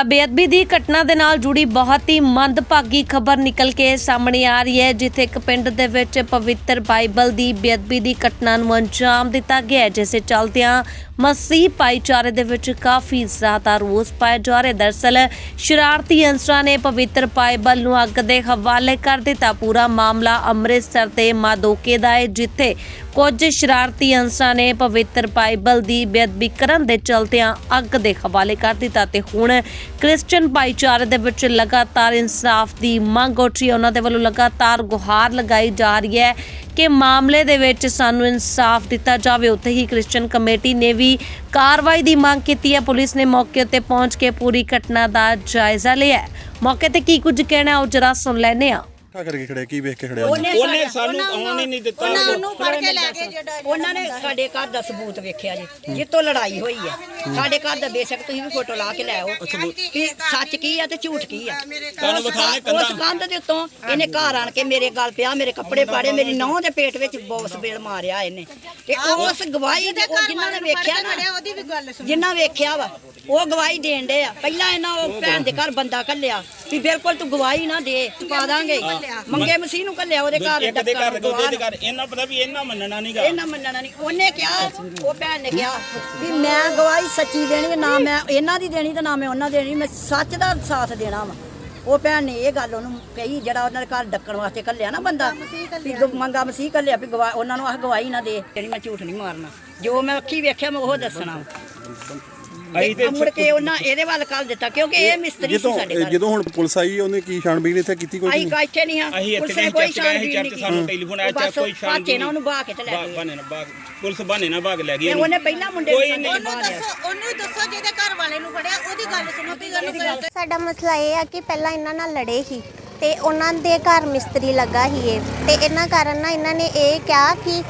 ਤਾਂ ਬੇਅਦਬੀ ਦੀ ਘਟਨਾ ਦੇ ਨਾਲ ਜੁੜੀ ਬਹੁਤ ਹੀ ਮੰਦਭਾਗੀ ਖਬਰ ਨਿਕਲ ਕੇ ਸਾਹਮਣੇ ਆ ਰਹੀ ਹੈ ਜਿੱਥੇ ਇੱਕ ਪਿੰਡ ਦੇ ਵਿੱਚ ਪਵਿੱਤਰ ਬਾਈਬਲ ਦੀ ਬੇਅਦਬੀ ਦੀ ਘਟਨਾ ਨੂੰ ਅੰਜਾਮ ਦਿੱਤਾ ਗਿਆ ਹੈ, ਜਿਸੇ ਚਲਦਿਆਂ ਮਸੀਹ ਭਾਈਚਾਰੇ ਦੇ ਵਿੱਚ ਕਾਫੀ ਜ਼ਿਆਦਾ ਰੋਸ ਪਾਇਆ ਜਾ ਰਿਹਾ ਹੈ। ਦਰਅਸਲ ਸ਼ਰਾਰਤੀ ਅੰਸਰਾਂ ਨੇ ਪਵਿੱਤਰ ਬਾਈਬਲ ਨੂੰ ਅੱਗ ਦੇ ਹਵਾਲੇ ਕਰ ਦਿੱਤਾ। ਪੂਰਾ ਮਾਮਲਾ ਅੰਮ੍ਰਿਤਸਰ ਦੇ ਮਾਦੋਕੇ ਦਾ ਹੈ, ਜਿੱਥੇ ਕੁਝ ਸ਼ਰਾਰਤੀ ਅੰਸਰਾਂ ਨੇ ਪਵਿੱਤਰ ਬਾਈਬਲ ਦੀ ਬੇਅਦਬੀ ਕਰਨ ਦੇ ਚਲਦਿਆਂ ਅੱਗ ਦੇ ਹਵਾਲੇ ਕਰ ਦਿੱਤਾ ਤੇ ਹੁਣ ਕ੍ਰਿਸਚੀਅਨ ਭਾਈਚਾਰੇ ਦੇ ਵਿੱਚ ਲਗਾਤਾਰ ਇਨਸਾਫ ਦੀ ਮੰਗ ਉੱਠ ਰਹੀ ਹੈ। ਉਹਨਾਂ ਦੇ ਵੱਲੋਂ ਲਗਾਤਾਰ ਗੁਹਾਰ ਲਗਾਈ ਜਾ ਰਹੀ ਹੈ ਕਿ ਮਾਮਲੇ ਦੇ ਵਿੱਚ ਸਾਨੂੰ ਇਨਸਾਫ ਦਿੱਤਾ ਜਾਵੇ। ਉੱਥੇ ਹੀ ਕ੍ਰਿਸਚੀਅਨ ਕਮੇਟੀ ਨੇ ਵੀ ਕਾਰਵਾਈ ਦੀ ਮੰਗ ਕੀਤੀ ਹੈ। ਪੁਲਿਸ ਨੇ ਮੌਕੇ ਉੱਤੇ ਪਹੁੰਚ ਕੇ ਪੂਰੀ ਘਟਨਾ ਦਾ ਜਾਇਜ਼ਾ ਲਿਆ ਮੌਕੇ ਤੇ ਕੀ ਕੁਝ ਕਹਿਣਾ ਉਹ ਜਰਾ ਸੁਣ ਲੈਨੇ ਆ ਕਾ ਕਰਕੇ ਖੜਿਆ ਕੀ ਵੇਖ ਕੇ ਖੜਿਆ ਉਹਨੇ ਸਾਨੂੰ ਆਉਣ ਹੀ ਨਹੀਂ ਦਿੱਤਾ। ਉਹਨਾਂ ਨੂੰ ਫੜ ਕੇ ਲੈ ਗਏ ਜਿਹੜਾ ਉਹਨਾਂ ਨੇ ਸਾਡੇ ਘਰ ਦਾ ਸਬੂਤ ਵੇਖਿਆ ਜੀ ਜਿੱਤੋਂ ਲੜਾਈ ਹੋਈ ਹੈ। ਸਾਡੇ ਘਰ ਦਾ ਬੇਸ਼ੱਕ ਤੁਸੀਂ ਵੀ ਫੋਟੋ ਲਾ ਕੇ ਲੈ ਆਓ। ਕਿ ਸੱਚ ਕੀ ਆ ਤੇ ਝੂਠ ਕੀ ਆ? ਤੁਹਾਨੂੰ ਵਿਖਾਣੇ ਉਸ ਕੰਧ ਦੇ ਉੱਤੋਂ ਇਹਨੇ ਘਰ ਆਣ ਕੇ ਮੇਰੇ ਗਲ ਪਿਆ ਮੇਰੇ ਕੱਪੜੇ ਪਾੜੇ ਮੇਰੀ ਨੌਂ ਦੇ ਪੇਟ ਵਿੱਚ ਬੌਸ ਬੇਲ ਮਾਰਿਆ ਇਹਨੇ। ਤੇ ਉਸ ਗਵਾਹੀ ਦੇ ਜਿਨ੍ਹਾਂ ਨੇ ਵੇਖਿਆ ਨਾ ਉਹਦੀ ਵੀ ਗੱਲ ਸੁਣ। ਜਿੰਨਾ ਵੇਖਿਆ ਵਾ ਉਹ ਗਵਾਹੀ ਦੇਣ ਦੇ ਆ। ਪਹਿਲਾਂ ਇਹਨਾਂ ਉਹ ਭੈਣ ਦੇ ਘਰ ਬੰਦਾ ਕੱਲਿਆ ਵੀ ਬਿਲਕੁਲ ਤੂੰ ਗਵਾਹੀ ਨਾ ਦੇ ਪਾ ਦਾਂਗੇ। ਮੰਗੇ ਮਸੀਹ ਨੂੰ ਕੱਲਿਆ ਉਹਦੇ ਘਰ। ਇੱਕ ਦੇ ਘਰ ਦੂਜੇ ਦੇ ਘਰ। ਇਹਨਾਂ ਪਤਾ ਵੀ ਇਹਨਾਂ ਮੰਨਣਾ ਨਹੀਂਗਾ ਇਹਨਾਂ ਮੰਨਣਾ ਨਹੀਂ ਉਹਨੇ ਕਿਹਾ ਉਹ ਭੈਣ ਨੇ ਕਿਹਾ ਵੀ ਮੈਂ ਗਵਾਹੀ ਸੱਚੀ ਦੇਣੀ ਨਾ ਮੈਂ ਇਹਨਾਂ ਦੀ ਦੇਣੀ ਤੇ ਨਾ ਮੈਂ ਉਹਨਾਂ ਦੀ ਦੇਣੀ। ਮੈਂ ਸੱਚ ਦਾ ਸਾਥ ਦੇਣਾ ਵਾ। ਉਹ ਭੈਣ ਨੇ ਇਹ ਗੱਲ ਉਹਨੂੰ ਕਹੀ ਜਿਹੜਾ ਉਹਨਾਂ ਦੇ ਘਰ ਡੱਕਣ ਵਾਸਤੇ ਕੱਲਿਆ ਨਾ ਬੰਦਾ ਵੀ ਮੰਗਾ ਮਸੀਹ ਕੱਲਿਆ ਵੀ ਗਵਾ ਉਹਨਾਂ ਨੂੰ ਆਹ ਗਵਾਹੀ ਨਾ ਦੇ। ਜਿਹੜੀ ਮੈਂ ਝੂਠ ਨਹੀਂ ਮਾਰਨਾ। ਜੋ ਮੈਂ ਅੱਖੀ ਵੇਖਿਆ ਮੈਂ ਉਹ ਦੱਸਣਾ ਅਸੀਂ ਤੇ ਮੁੜ ਕੇ ਉਹਨਾਂ ਇਹਦੇ ਵੱਲ ਕੱਲ ਦਿੱਤਾ ਕਿਉਂਕਿ ਇਹ ਮਿਸਤਰੀ ਸੀ ਜਦੋਂ ਸਾਡੇ ਘਰ ਜਦੋਂ ਹੁਣ ਪੁਲਿਸ ਆਈ ਉਹਨੇ ਕੀ ਛਾਣਬੀਨ ਇੱਥੇ ਕੀਤੀ ਕੋਈ ਅਸੀਂ ਕਾ ਇੱਥੇ ਨਹੀਂ ਹਾਂ। ਅਸੀਂ ਇੱਥੇ ਪੁਲਿਸ ਨੇ ਨਹੀਂ ਕੋਈ ਚਰਚ ਗਏ ਚਰਚ ਨਹੀਂ ਸਾਨੂੰ। ਟੈਲੀਫੋਨ ਆਇਆ ਬਸ ਕੋਈ ਛਾਣ ਭਾਚੇ ਨਾਲ ਉਹਨੂੰ ਬਾਹ ਕੇ ਤੇ ਲੈ ਗਏ। ਬਾਨੇ ਨਾ ਬਾਗ ਪੁਲਿਸ ਬਾਨੇ ਨਾ ਬਾਗ ਲੈ ਗਈ ਤੇ। ਉਹਨੇ ਪਹਿਲਾਂ ਮੁੰਡੇ ਕੋਈ ਨੂੰ ਨਹੀਂ। ਉਹਨੂੰ ਦੱਸੋ ਉਹਨੂੰ ਦੱਸੋ ਜਿਹਦੇ ਘਰ ਵਾਲੇ ਨੂੰ ਫੜਿਆ ਉਹਦੀ ਗੱਲ ਸੁਣੋ ਵੀ ਉਹਨੂੰ ਕੋਈ ਸਾਡਾ ਮਸਲਾ ਇਹ ਆ ਕਿ ਪਹਿਲਾਂ ਇਹਨਾਂ ਨਾਲ ਲੜੇ ਸੀ ਤੇ ਉਹਨਾਂ ਦੇ ਘਰ ਮਿਸਤਰੀ ਲੱਗਾ ਸੀ ਇਹ। ਤੇ ਇਹਨਾਂ ਕਾਰਨ ਨਾ ਇਹਨਾਂ ਨੇ ਇਹ ਕਿਹਾ ਕਿ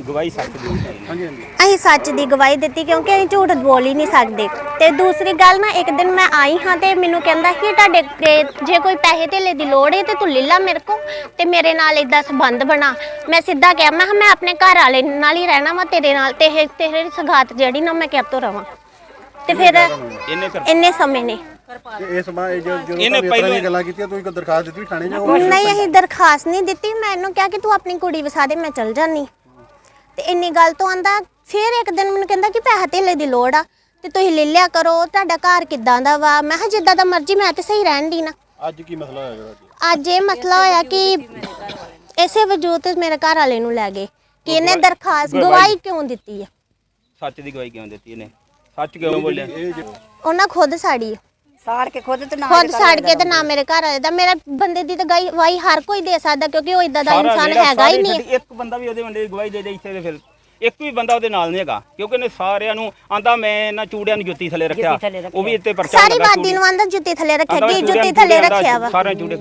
ਗਵਾਹੀ ਸੱਚ ਦੀ ਹਾਂਜੀ ਹਾਂਜੀ। ਅਸੀਂ ਸੱਚ ਦੀ ਗਵਾਹੀ ਦਿੱਤੀ ਕਿਉਂਕਿ ਅਸੀਂ ਝੂਠ ਬੋਲ ਹੀ ਨਹੀਂ ਸਕਦੇ। ਤੇ ਦੂਸਰੀ ਗੱਲ ਨਾ ਇੱਕ ਦਿਨ ਮੈਂ ਆਈ ਹਾਂ ਤੇ ਮੈਨੂੰ ਕਹਿੰਦਾ ਕਿ ਤੁਹਾਡੇ ਤੇ ਜੇ ਕੋਈ ਪੈਸੇ ਧੇਲੇ ਦੀ ਲੋੜ ਹੈ ਤੇ ਤੂੰ ਲੈ ਲਾ ਮੇਰੇ ਕੋ ਤੇ ਮੇਰੇ ਨਾਲ ਇਦਾਂ ਸੰਬੰਧ ਬਣਾ। ਮੈਂ ਸਿੱਧਾ ਕਿਹਾ ਮੈਂ ਕਿਹਾ ਮੈਂ ਆਪਣੇ ਘਰ ਵਾਲੇ ਨਾਲ ਹੀ ਰਹਿਣਾ ਵਾ ਤੇਰੇ ਨਾਲ ਤੇ ਇਹ ਤੇਰੇ ਸਗਾਤ ਜਿਹੜੀ ਨਾ ਮੈਂ ਕਿਹ ਤੋਂ ਰਵਾਂ। ਤੇ ਫਿਰ ਇਹਨੇ ਕਰ ਇੰਨੇ ਸਮੇਂ ਨੇ। ਇਸ ਵਾਰ ਜਦੋਂ ਇਹਨੇ ਤੁਹਾਨੂੰ ਇਸ ਤਰ੍ਹਾਂ ਪਹਿਲਾਂ- ਦੀਆਂ ਗੱਲਾਂ ਕੀਤੀਆਂ ਤੁਸੀਂ ਕੋਈ ਦਰਖਾਸਤ ਦਿੱਤੀ ਥਾਣੇ ਜਾਓ ਨਹੀਂ ਅਸੀਂ ਦਰਖਾਸਤ ਨਹੀਂ ਦਿੱਤੀ। ਮੈਂ ਇਹਨੂੰ ਕਿਹਾ ਕਿ ਤੂੰ ਆਪਣੀ ਕੁੜੀ ਵਸਾ ਦੇ ਮੈਂ ਚਲ ਜਾਨੀ ਤੇ ਇੰਨੀ ਗੱਲ ਤੋਂ ਆਂਦਾ ਫਿਰ ਇੱਕ ਦਿਨ ਮੈਨੂੰ ਕਹਿੰਦਾ ਕਿ ਪੈਸਾ ਧੇਲੇ ਦੀ ਲੋੜ ਆ ਤੇ ਤੁਸੀਂ ਲੈ ਲਿਆ ਕਰੋ ਤੁਹਾਡਾ ਘਰ ਕਿੱਦਾਂ ਦਾ ਵਾ? ਮੈਂ ਕਿਹਾ ਜਿੱਦਾਂ ਦਾ ਮਰਜ਼ੀ ਮੈਂ ਤੇ ਸਹੀ ਰਹਿਣ ਦੀ ਨਾ। ਅੱਜ ਕੀ ਮਸਲਾ ਹੋਇਆ ਜਿਹੜਾ ਅੱਜ ਇਹ ਮਸਲਾ ਹੋਇਆ ਕਿ ਇਸੇ ਵਜੂਦ ਤੇ ਮੇਰੇ ਘਰ ਵਾਲੇ ਨੂੰ ਲੈ ਗਏ ਕਿ ਇਹਨੇ ਦਰਖਾਸਤ ਗਵਾਹੀ ਕਿਉਂ ਦਿੱਤੀ ਆ? ਸੱਚ ਦੀ ਗਵਾਹੀ ਕਿਉਂ ਦਿੱਤੀ ਇਹਨੇ? ਸੱਚ ਕਿਉਂ ਬੋਲਿਆ? ਉਹਨਾਂ ਖੁਦ ਸਾੜੀ ਆ। ਸਾੜ ਕੇ ਖੁਦ ਤੇ ਨਾ ਖੁਦ ਸਾੜ ਕੇ ਤੇ ਨਾ ਮੇਰੇ ਘਰ ਵਾਲੇ ਦਾ ਮੇਰਾ ਬੰਦੇ ਦੀ ਤਾਂ ਗਵਾਹੀ ਹਰ ਕੋਈ ਦੇ ਸਕਦਾ ਕਿਉਂਕਿ ਉਹ ਇਦਾਂ ਦਾ ਇਨਸਾਨ ਜਿਹੜਾ ਹੈਗਾ ਹੀ ਸਾਰੇ ਨਹੀਂ। ਛੱਡੀ, ਇੱਕ ਬੰਦਾ ਵੀ ਉਹਦੇ ਬੰਦੇ ਦੀ ਗਵਾਹੀ ਦੇ ਦੇ ਇੱਥੇ ਤੇ ਫਿਰ। ਇੱਕ ਵੀ ਬੰਦਾ ਉਹਦੇ ਨਾਲ ਨਹੀਂ ਹੈਗਾ ਕਿਉਂਕਿ ਉਹਨੇ ਸਾਰਿਆਂ ਨੂੰ ਆਂਦਾ ਮੈਂ ਇਹਨਾਂ ਚੂੜਿਆਂ ਨੂੰ ਜੁੱਤੀ ਥੱਲੇ ਰੱਖਿਆ ਥੱਲੇ। ਉਹ ਵੀ ਇੱਥੇ ਪਰਚਾ ਸਾਰੀ ਲੱਗਾ ਬਾਦੀ ਨੂੰ ਆਂਦਾ ਜੁੱਤੀ ਥੱਲੇ ਰੱਖਿਆ ਜੁੱਤੀ ਥੱਲੇ ਰੱਖਿਆ ਵਾ? ਸਾਰਿਆਂ ਚੂੜੇ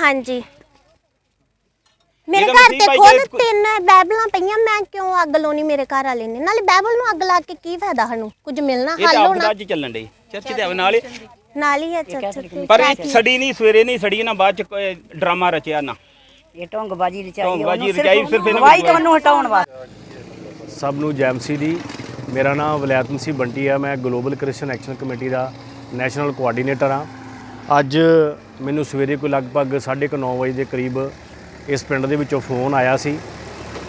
ਹਾਂਜੀ। ਮੇਰੇ ਘਰ ਮਸੀਹ ਤੇ ਭਾਈ ਖੁਦ ਜੇ- ਤਿੰਨ ਬਾਈਬਲਾਂ ਪਈਆਂ ਮੈਂ ਕਿਉਂ ਅੱਗ ਲਾਉਣੀ ਮੇਰੇ ਘਰ ਵਾਲੇ ਨੇ? ਨਾਲੇ ਬਾਈਬਲ ਨੂੰ ਅੱਗ ਲਾ ਕੇ ਕੀ ਫਾਇਦਾ ਸਾਨੂੰ? ਕੁਝ ਮਿਲਣਾ ਇਹ ਹੱਲ ਤਾਂ ਹੋਣਾ? ਅੱਜ ਚੱਲਣ ਡਈ। ਚਰਚ ਦੇ ਨਾਲ ਹੀ ਨਾਲ ਹੀ ਹੈ ਚਰਚ ਤੇ ਪਰ ਇਹ ਸੜੀ ਨਹੀਂ ਸਵੇਰੇ ਨਹੀਂ ਸੜੀ ਨਾ ਬਾਅਦ ਚ ਕੋਈ ਡਰਾਮਾ ਰਚਿਆ ਨਾ। ਇਹ ਢੋਂਗਬਾਜੀ ਰਚਾਈ ਢੋਂਗਬਾਜੀ ਰਚਾਈ, ਸਿਰਫ ਇਹਨਾਂ ਗਵਾਹੀ ਨੂੰ ਤੁਹਾਨੂੰ ਹਟਾਉਣ ਵਾਸਤੇ। ਸਭ ਨੂੰ ਜੈ ਮਸੀਹ ਦੀ। ਮੇਰਾ ਨਾਮ ਵਲੈਤ ਮਸੀਹ ਬੰਟੀ ਆ। ਮੈਂ ਗਲੋਬਲ ਕ੍ਰਿਸਚੀਅਨ ਐਕਸ਼ਨ ਕਮੇਟੀ ਦਾ ਨੈਸ਼ਨਲ ਕੋਆਰਡੀਨੇਟਰ ਆ। ਅੱਜ ਮੈਨੂੰ ਸਵੇਰੇ ਕੋਈ ਲਗਭਗ 9:30 ਵਜੇ ਦੇ ਕਰੀਬ ਇਸ ਪਿੰਡ ਦੇ ਵਿੱਚੋਂ ਫੋਨ ਆਇਆ ਸੀ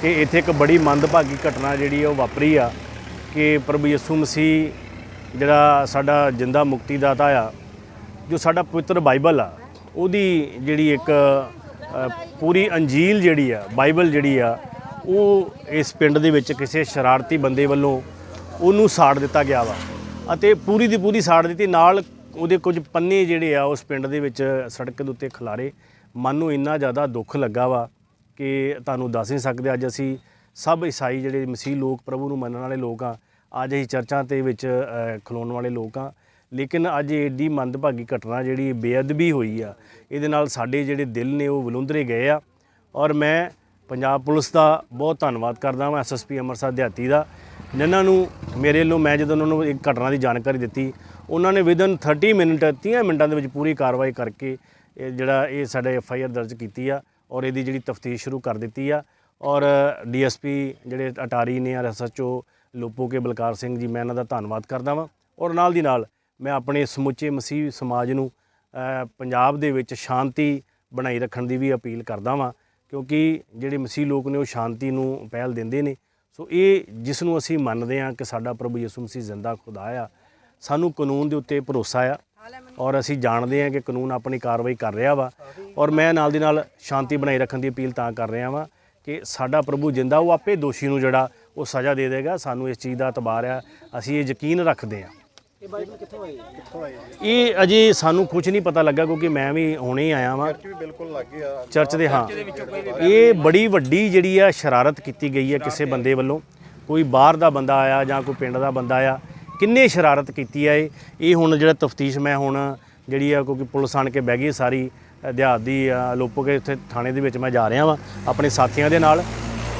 ਕਿ ਇੱਥੇ ਇੱਕ ਬੜੀ ਮੰਦਭਾਗੀ ਘਟਨਾ ਜਿਹੜੀ ਆ ਉਹ ਵਾਪਰੀ ਆ ਕਿ ਪ੍ਰਭੂ ਯਿਸੂ ਮਸੀਹ ਜਿਹੜਾ ਸਾਡਾ ਜਿੰਦਾ ਮੁਕਤੀ ਦਾਤਾ ਆ, ਜੋ ਸਾਡਾ ਪਵਿੱਤਰ ਬਾਈਬਲ ਆ, ਉਹਦੀ ਜਿਹੜੀ ਇੱਕ ਪੂਰੀ ਅੰਜੀਲ ਜਿਹੜੀ ਆ, ਬਾਈਬਲ ਜਿਹੜੀ ਆ, ਉਹ ਇਸ ਪਿੰਡ ਦੇ ਵਿੱਚ ਕਿਸੇ ਸ਼ਰਾਰਤੀ ਬੰਦੇ ਵੱਲੋਂ ਉਹਨੂੰ ਸਾੜ ਦਿੱਤਾ ਗਿਆ ਵਾ ਅਤੇ ਪੂਰੀ ਦੀ ਪੂਰੀ ਸਾੜ ਦਿੱਤੀ। ਨਾਲ ਉਹਦੇ ਕੁਝ ਪੰਨੇ ਜਿਹੜੇ ਆ, ਉਸ ਪਿੰਡ ਦੇ ਵਿੱਚ ਸੜਕ ਦੇ ਉੱਤੇ ਖਿਲਾਰੇ ਮਨ ਨੂੰ ਇੰਨਾ ਜ਼ਿਆਦਾ ਦੁੱਖ ਲੱਗਾ ਵਾ ਕਿ ਤੁਹਾਨੂੰ ਦੱਸ ਨਹੀਂ ਸਕਦੇ। ਅੱਜ ਅਸੀਂ ਸਭ ਈਸਾਈ ਜਿਹੜੇ ਮਸੀਹ ਲੋਕ, ਪ੍ਰਭੂ ਨੂੰ ਮੰਨਣ ਵਾਲੇ ਲੋਕ ਆ ਅੱਜ ਅਸੀਂ ਚਰਚਾਂ ਤੇ ਵਿੱਚ ਖਲੋਣ ਵਾਲੇ ਲੋਕ ਆ ਲੇਕਿਨ ਅੱਜ ਏਡੀ ਮੰਦਭਾਗੀ ਘਟਨਾ ਜਿਹੜੀ ਬੇਅਦਬੀ ਹੋਈ ਆ, ਇਹਦੇ ਨਾਲ ਸਾਡੇ ਜਿਹੜੇ ਦਿਲ ਨੇ ਉਹ ਵਲੁੰਦਰੇ ਗਏ ਆ। ਔਰ ਮੈਂ ਪੰਜਾਬ ਪੁਲਿਸ ਦਾ ਬਹੁਤ ਧੰਨਵਾਦ ਕਰਦਾ ਹਾਂ ਐਸਐਸਪੀ ਅੰਮ੍ਰਿਤਸਰ ਦਿਹਾਤੀ ਦਾ, ਜਿਨ੍ਹਾਂ ਨੂੰ ਮੇਰੇ ਵੱਲੋਂ ਮੈਂ ਜਦੋਂ ਉਹਨਾਂ ਨੂੰ ਇੱਕ ਘਟਨਾ ਦੀ ਜਾਣਕਾਰੀ ਦਿੱਤੀ, ਉਹਨਾਂ ਨੇ ਵਿਦਨ 30 ਮਿੰਟ 30 ਮਿੰਟਾਂ ਦੇ ਵਿੱਚ ਪੂਰੀ ਕਾਰਵਾਈ ਕਰਕੇ ਇਹ ਜਿਹੜਾ ਇਹ ਸਾਡੇ ਆਰ ਦਰਜ ਕੀਤੀ ਆ ਔਰ ਇਹਦੀ ਜਿਹੜੀ ਤਫਤੀਸ਼ ਸ਼ੁਰੂ ਕਰ ਦਿੱਤੀ ਆ। ਔਰ ਡੀਐਸਪੀ ਜਿਹੜੇ ਅਟਾਰੀ ਨੇ ਐਸਐਚਓ ਲੋਪੋ ਕੇ ਬਲਕਾਰ ਸਿੰਘ ਜੀ, ਮੈਂ ਇਹਨਾਂ ਦਾ ਧੰਨਵਾਦ ਕਰਦਾ ਵਾਂ। ਔਰ ਨਾਲ ਦੀ ਨਾਲ ਮੈਂ ਆਪਣੇ ਸਮੁੱਚੇ ਮਸੀਹ ਸਮਾਜ ਨੂੰ ਪੰਜਾਬ ਦੇ ਵਿੱਚ ਸ਼ਾਂਤੀ ਬਣਾਈ ਰੱਖਣ ਦੀ ਵੀ ਅਪੀਲ ਕਰਦਾ ਵਾਂ, ਕਿਉਂਕਿ ਜਿਹੜੇ ਮਸੀਹ ਲੋਕ ਨੇ ਉਹ ਸ਼ਾਂਤੀ ਨੂੰ ਪਹਿਲ ਦਿੰਦੇ ਨੇ। ਸੋ ਇਹ ਜਿਸ ਨੂੰ ਅਸੀਂ ਮੰਨਦੇ ਹਾਂ ਕਿ ਸਾਡਾ ਪ੍ਰਭੂ ਯਿਸੂ ਮਸੀਹ ਜ਼ਿੰਦਾ ਖੁਦਾ ਆ, ਸਾਨੂੰ ਕਾਨੂੰਨ ਦੇ ਉੱਤੇ ਭਰੋਸਾ ਆ ਔਰ ਅਸੀਂ ਜਾਣਦੇ ਹਾਂ ਕਿ ਕਾਨੂੰਨ ਆਪਣੀ ਕਾਰਵਾਈ ਕਰ ਰਿਹਾ ਵਾ ਔਰ ਮੈਂ ਨਾਲ ਦੀ ਨਾਲ ਸ਼ਾਂਤੀ ਬਣਾਈ ਰੱਖਣ ਦੀ ਅਪੀਲ ਤਾਂ ਕਰ ਰਿਹਾ ਵਾਂ ਕਿ ਸਾਡਾ ਪ੍ਰਭੂ ਜਿੰਦਾ ਉਹ ਆਪੇ ਦੋਸ਼ੀ ਨੂੰ ਜਿਹੜਾ ਉਹ ਸਜ਼ਾ ਦੇ ਦੇਗਾ ਸਾਨੂੰ ਇਸ ਚੀਜ਼ ਦਾ ਇਤਬਾਰ ਆ ਅਸੀਂ ਇਹ ਯਕੀਨ ਰੱਖਦੇ ਹਾਂ। ਇਹ ਅਜੇ ਸਾਨੂੰ ਕੁਝ ਨਹੀਂ ਪਤਾ ਲੱਗਾ ਕਿਉਂਕਿ ਮੈਂ ਵੀ ਹੁਣੇ ਹੀ ਆਇਆ ਵਾਂ। ਵੀ ਬਿਲਕੁਲ ਲੱਗ ਗਿਆ। ਚਰਚ ਦੇ ਹਾਂ। ਇਹ ਬੜੀ ਵੱਡੀ ਜਿਹੜੀ ਆ ਸ਼ਰਾਰਤ ਕੀਤੀ ਗਈ ਹੈ ਕਿਸੇ ਬੰਦੇ ਵੱਲੋਂ। ਕੋਈ ਬਾਹਰ ਦਾ ਬੰਦਾ ਆਇਆ ਜਾਂ ਕੋਈ ਪਿੰਡ ਦਾ ਬੰਦਾ ਆ ਕਿੰਨੇ ਸ਼ਰਾਰਤ ਕੀਤੀ ਆ ਇਹ? ਇਹ ਹੁਣ ਜਿਹੜਾ ਤਫਤੀਸ਼ ਮੈਂ ਹੁਣ ਜਿਹੜੀ ਆ ਕਿਉਂਕਿ ਪੁਲਿਸ ਆਣ ਕੇ ਬਹਿ ਗਈ ਸਾਰੀ ਦਿਹਾਤ ਦੀ ਅ, ਲੋਪੋ ਕੇ ਉੱਥੇ ਥਾਣੇ ਦੇ ਵਿੱਚ ਮੈਂ ਜਾ ਰਿਹਾ ਵਾਂ ਆਪਣੇ ਸਾਥੀਆਂ ਦੇ ਨਾਲ।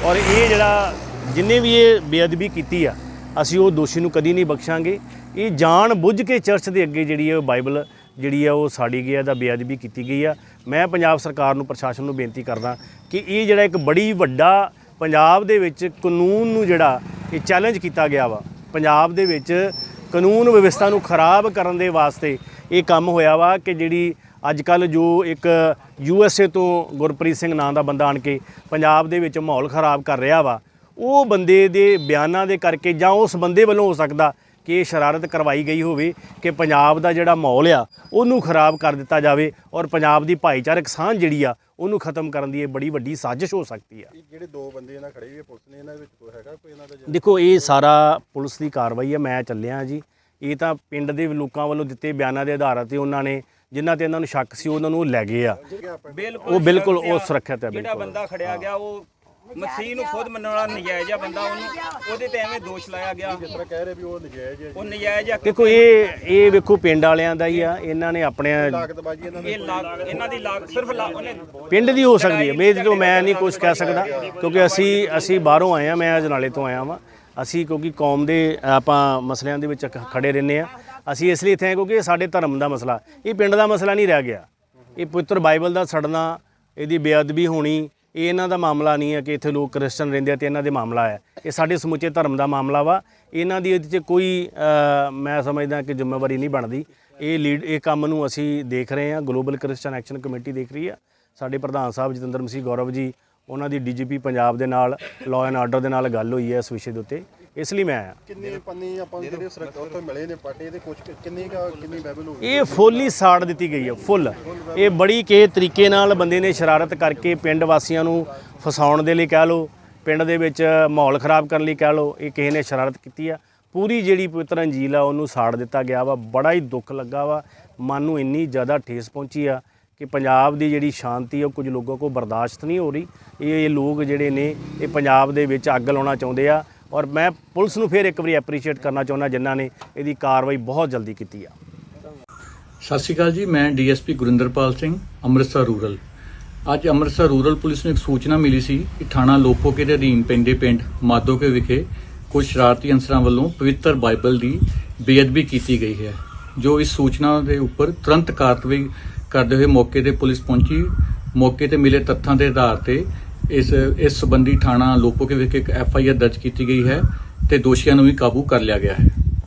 ਔਰ ਇਹ ਜਿਹੜਾ ਜਿੰਨੇ ਵੀ ਇਹ ਬੇਅਦਬੀ ਕੀਤੀ ਆ ਅਸੀਂ ਉਹ ਦੋਸ਼ੀ ਨੂੰ ਕਦੀ ਨਹੀਂ ਬਖਸ਼ਾਂਗੇ। ਇਹ ਜਾਣ ਬੁੱਝ ਕੇ ਚਰਚ ਦੇ ਅੱਗੇ ਜਿਹੜੀ ਹੈ ਉਹ ਬਾਈਬਲ ਜਿਹੜੀ ਆ ਉਹ ਸਾੜੀ ਗਈ ਆ ਦਾ ਬੇਅਦਬੀ ਕੀਤੀ ਗਈ ਆ। ਮੈਂ ਪੰਜਾਬ ਸਰਕਾਰ ਨੂੰ ਪ੍ਰਸ਼ਾਸਨ ਨੂੰ ਬੇਨਤੀ ਕਰਦਾ ਕਿ ਇਹ ਜਿਹੜਾ ਇੱਕ ਬੜੀ ਵੱਡਾ ਪੰਜਾਬ ਦੇ ਵਿੱਚ ਕਾਨੂੰਨ ਨੂੰ ਜਿਹੜਾ ਇਹ ਚੈਲੰਜ ਕੀਤਾ ਗਿਆ ਵਾ। ਪੰਜਾਬ ਦੇ ਵਿੱਚ ਕਾਨੂੰਨ ਵਿਵਸਥਾ ਨੂੰ ਖਰਾਬ ਕਰਨ ਦੇ ਵਾਸਤੇ ਇਹ ਕੰਮ ਹੋਇਆ ਵਾ ਕਿ ਜਿਹੜੀ ਅੱਜ ਕੱਲ ਜੋ ਇੱਕ ਯੂ ਐਸ ਏ ਤੋਂ ਗੁਰਪ੍ਰੀਤ ਸਿੰਘ ਨਾਂ ਦਾ ਬੰਦਾ ਆਣ ਕੇ ਪੰਜਾਬ ਦੇ ਵਿੱਚ ਮਾਹੌਲ ਖਰਾਬ ਕਰ ਰਿਹਾ ਵਾ, ਉਹ ਬੰਦੇ ਦੇ ਬਿਆਨਾਂ ਦੇ ਕਰਕੇ ਜਾਂ ਉਸ ਬੰਦੇ ਵੱਲੋਂ ਹੋ ਸਕਦਾ ਕਿ ਇਹ ਸ਼ਰਾਰਤ ਕਰਵਾਈ ਗਈ ਹੋਵੇ ਕਿ ਪੰਜਾਬ ਦਾ ਜਿਹੜਾ ਮਾਹੌਲ ਆ ਉਹਨੂੰ ਖਰਾਬ ਕਰ ਦਿੱਤਾ ਜਾਵੇ ਔਰ ਪੰਜਾਬ ਦੀ ਭਾਈਚਾਰਕ ਸਾਂਝ ਜਿਹੜੀ ਆ ਉਹਨੂੰ ਖਤਮ ਕਰਨ ਦੀ ਇਹ ਬੜੀ ਵੱਡੀ ਸਾਜ਼ਿਸ਼ ਹੋ ਸਕਦੀ ਆ। ਜਿਹੜੇ ਦੋ ਬੰਦੇ ਇਹਨਾਂ ਖੜੇ ਹੋਏ ਪੁਲਿਸ ਨੇ ਇਹਨਾਂ ਵਿੱਚ ਕੋਈ ਹੈਗਾ ਕੋਈ ਇਹਨਾਂ ਦਾ ਜਿਹੜਾ- ਦੇਖੋ ਇਹ ਸਾਰਾ ਪੁਲਿਸ ਦੀ ਕਾਰਵਾਈ ਹੈ ਮੈਂ ਚੱਲਿਆ ਜੀ। ਇਹ ਤਾਂ ਪਿੰਡ ਦੇ ਲੋਕਾਂ ਵੱਲੋਂ ਦਿੱਤੇ ਬਿਆਨਾਂ ਦੇ ਆਧਾਰ ਤੇ ਉਹਨਾਂ ਨੇ ਜਿਨ੍ਹਾਂ ਤੇ ਇਹਨਾਂ ਨੂੰ ਸ਼ੱਕ ਸੀ ਉਹਨਾਂ ਨੂੰ ਲੈ ਗਏ ਆ। ਬਿਲਕੁਲ ਉਹ ਬਿਲਕੁਲ ਉਹ ਸੁਰੱਖਿਅਤ ਹੈ ਜਿਹੜਾ ਬਿਲਕੁਲ। ਬੰਦਾ ਖੜਿਆ ਗਿਆ ਉਹ ਮਸੀਹ ਨੂੰ ਖੁਦ ਮੰਨਣ ਵਾਲਾ ਨਜਾਇਜ਼ ਆ ਬੰਦਾ ਉਹਨੂੰ ਉਹਦੇ ਤੇ ਐਵੇਂ ਦੋਸ਼ ਲਾਇਆ ਗਿਆ। ਜਿਸ ਤਰ੍ਹਾਂ ਕਹਿ ਰਹੇ ਵੀ ਉਹ ਨਜਾਇਜ਼ ਹੈ ਉਹ ਨਜਾਇਜ਼ ਆ। ਦੇਖੋ ਇਹ ਇਹ ਵੇਖੋ ਪਿੰਡ ਵਾਲਿਆਂ ਦਾ ਹੀ ਆ। ਇਹਨਾਂ ਨੇ ਆਪਣੇ ਇਹਨਾਂ ਇਹ ਲਾਗ ਇਹਨਾਂ ਦੀ ਲਾਗ ਸਿਰਫ ਲਾ- ਉਹਨੇ ਪਿੰਡ ਦੀ ਹੋ ਸਕਦੀ ਹੈ। ਮੇਰੀ ਤੋਂ ਮੈਂ ਨਹੀਂ ਕੁਝ ਕਹਿ ਸਕਦਾ ਕਿਉਂਕਿ ਅਸੀਂ ਅਸੀਂ ਬਾਹਰੋਂ ਆਏ ਆ ਮੈਂ ਅਜਨਾਲੇ ਤੋਂ ਆਇਆ ਵਾਂ। ਅਸੀਂ ਕਿਉਂਕਿ ਕੌਮ ਦੇ ਆਪਾਂ ਮਸਲਿਆਂ ਦੇ ਵਿੱਚ ਖ- ਖੜੇ ਰਹਿੰਦੇ ਆ ਅਸੀਂ ਇਸ ਲਈ ਇੱਥੇ ਆਏ ਕਿਉਂਕਿ ਇਹ ਸਾਡੇ ਧਰਮ ਦਾ ਮਸਲਾ। ਇਹ ਪਿੰਡ ਦਾ ਮਸਲਾ ਨਹੀਂ ਰਹਿ ਗਿਆ। ਇਹ ਪਵਿੱਤਰ ਬਾਈਬਲ ਦਾ ਸੜਨਾ ਇਹਦੀ ਬੇਅਦਬੀ ਹੋਣੀ ਇਹ ਇਹਨਾਂ ਦਾ ਮਾਮਲਾ ਨਹੀਂ ਹੈ ਕਿ ਇੱਥੇ ਲੋਕ ਕ੍ਰਿਸਚਨ ਰਹਿੰਦੇ ਆ ਤੇ ਇਹਨਾਂ ਦੇ ਮਾਮਲਾ ਹੈ। ਇਹ ਸਾਡੇ ਸਮੁੱਚੇ ਧਰਮ ਦਾ ਮਾਮਲਾ ਵਾ। ਇਹਨਾਂ ਦੀ ਇਹਦੇ 'ਚ ਕੋਈ ਮੈਂ ਸਮਝਦਾ ਕਿ ਜ਼ਿੰਮੇਵਾਰੀ ਨਹੀਂ ਬਣਦੀ। ਇਹ ਲੀਡ, ਇਹ ਕੰਮ ਨੂੰ ਅਸੀਂ ਦੇਖ ਰਹੇ ਹਾਂ। ਗਲੋਬਲ ਕ੍ਰਿਸਚਨ ਐਕਸ਼ਨ ਕਮੇਟੀ ਦੇਖ ਰਹੀ ਆ। ਸਾਡੇ ਪ੍ਰਧਾਨ ਸਾਹਿਬ ਜਤਿੰਦਰ ਮਸੀਹ ਗੌਰਵ ਜੀ, ਉਹਨਾਂ ਦੀ ਡੀਜੀਪੀ ਪੰਜਾਬ ਦੇ ਨਾਲ ਲਾਅ ਐਂਡ ਆਰਡਰ ਦੇ ਨਾਲ ਗੱਲ ਹੋਈ ਹੈ ਇਸ ਵਿਸ਼ੇ ਦੇ ਉੱਤੇ। ਇਸ ਲਈ ਮੈਂ ਆਇਆ। ਕਿੰਨੇ ਪੰਨੀ ਆਪਾਂ ਨੂੰ ਜਿਹੜੇ ਸੁਰੱਖਿਆ ਉੱਥੇ ਮਿਲੇ ਨੇ ਪਾਟੇ ਦੇ ਕੁਝ ਕਿੰਨੀ ਕਾ ਕਿੰਨੀ ਬਾਈਬਲ ਹੋ ਗਈ ਇਹ ਫੁੱਲ ਹੀ ਸਾੜ ਦਿੱਤੀ ਗਈ ਹੈ ਫੁੱਲ। ਇਹ ਬੜੀ ਕੇ ਤਰੀਕੇ ਨਾਲ ਬੰਦੇ ਨੇ ਸ਼ਰਾਰਤ ਕਰਕੇ ਪਿੰਡ ਵਾਸੀਆਂ ਨੂੰ ਫਸਾਉਣ ਦੇ ਲਈ ਕਹਿ ਲਓ ਪਿੰਡ ਦੇ ਵਿੱਚ ਮਾਹੌਲ ਖਰਾਬ ਕਰਨ ਲਈ ਕਹਿ ਲਓ ਇਹ ਕਿਸੇ ਨੇ ਸ਼ਰਾਰਤ ਕੀਤੀ ਆ। ਪੂਰੀ ਜਿਹੜੀ ਪਵਿੱਤਰ ਅੰਜੀਲ ਆ ਉਹਨੂੰ ਸਾੜ ਦਿੱਤਾ ਗਿਆ ਵਾ। ਬੜਾ ਹੀ ਦੁੱਖ ਲੱਗਾ ਵਾ। ਮਨ ਨੂੰ ਇੰਨੀ ਜ਼ਿਆਦਾ ਠੇਸ ਪਹੁੰਚੀ ਆ ਕਿ ਪੰਜਾਬ ਦੀ ਜਿਹੜੀ ਸ਼ਾਂਤੀ ਆ ਉਹ ਕੁਝ ਲੋਕਾਂ ਕੋ ਬਰਦਾਸ਼ਤ ਨਹੀਂ ਹੋ ਰਹੀ। ਇਹ ਇਹ ਲੋਕ ਜਿਹੜੇ ਨੇ ਇਹ ਪੰਜਾਬ ਦੇ ਵਿੱਚ ਅੱਗ ਲਾਉਣਾ ਚਾਹੁੰਦੇ ਆ। ਔਰ ਮੈਂ ਪੁਲਿਸ ਨੂੰ ਫਿਰ ਇੱਕ ਵਾਰੀ ਐਪਰੀਸ਼ੀਏਟ ਕਰਨਾ ਚਾਹੁੰਦਾ ਜਿਨ੍ਹਾਂ ਨੇ ਇਹਦੀ ਕਾਰਵਾਈ ਬਹੁਤ ਜਲਦੀ ਕੀਤੀ ਆ। ਸਤਿ ਸ਼੍ਰੀ ਅਕਾਲ ਜੀ, ਮੈਂ ਡੀਐਸਪੀ ਗੁਰਿੰਦਰਪਾਲ ਸਿੰਘ, ਅੰਮ੍ਰਿਤਸਰ ਰੂਰਲ। ਅੱਜ ਅੰਮ੍ਰਿਤਸਰ ਰੂਰਲ ਪੁਲਿਸ ਨੂੰ ਇੱਕ ਸੂਚਨਾ ਮਿਲੀ ਸੀ ਕਿ ਥਾਣਾ ਲੋਪੋਕੇ ਦੇ ਅਧੀਨ ਪਿੰਡੇ ਪਿੰਡ ਮਾਦੋਕੇ ਵਿਖੇ ਕੁਝ ਸ਼ਰਾਰਤੀ ਅਨਸਰਾਂ ਵੱਲੋਂ ਪਵਿੱਤਰ ਬਾਈਬਲ ਦੀ ਬੇਅਦਬੀ ਕੀਤੀ ਗਈ ਹੈ, ਜੋ ਇਸ ਸੂਚਨਾ ਦੇ ਉੱਪਰ ਤੁਰੰਤ ਕਾਰਵਾਈ ਕਰਦੇ ਹੋਏ ਮੌਕੇ ਤੇ ਪੁਲਿਸ ਪਹੁੰਚੀ। ਮੌਕੇ ਤੇ ਮਿਲੇ ਤੱਥਾਂ ਦੇ ਆਧਾਰ ਤੇ ਇਸ ਇਸ ਸੰਬੰਧੀ ਥਾਣਾ ਲੋਪੋਕੇ ਵਿਖੇ ਇੱਕ ਐਫ ਆਈ ਆਰ ਦਰਜ ਕੀਤੀ ਗਈ ਹੈ ਤੇ ਦੋਸ਼ੀਆਂ ਨੂੰ ਵੀ ਕਾਬੂ ਕਰ ਲਿਆ ਗਿਆ ਹੈ।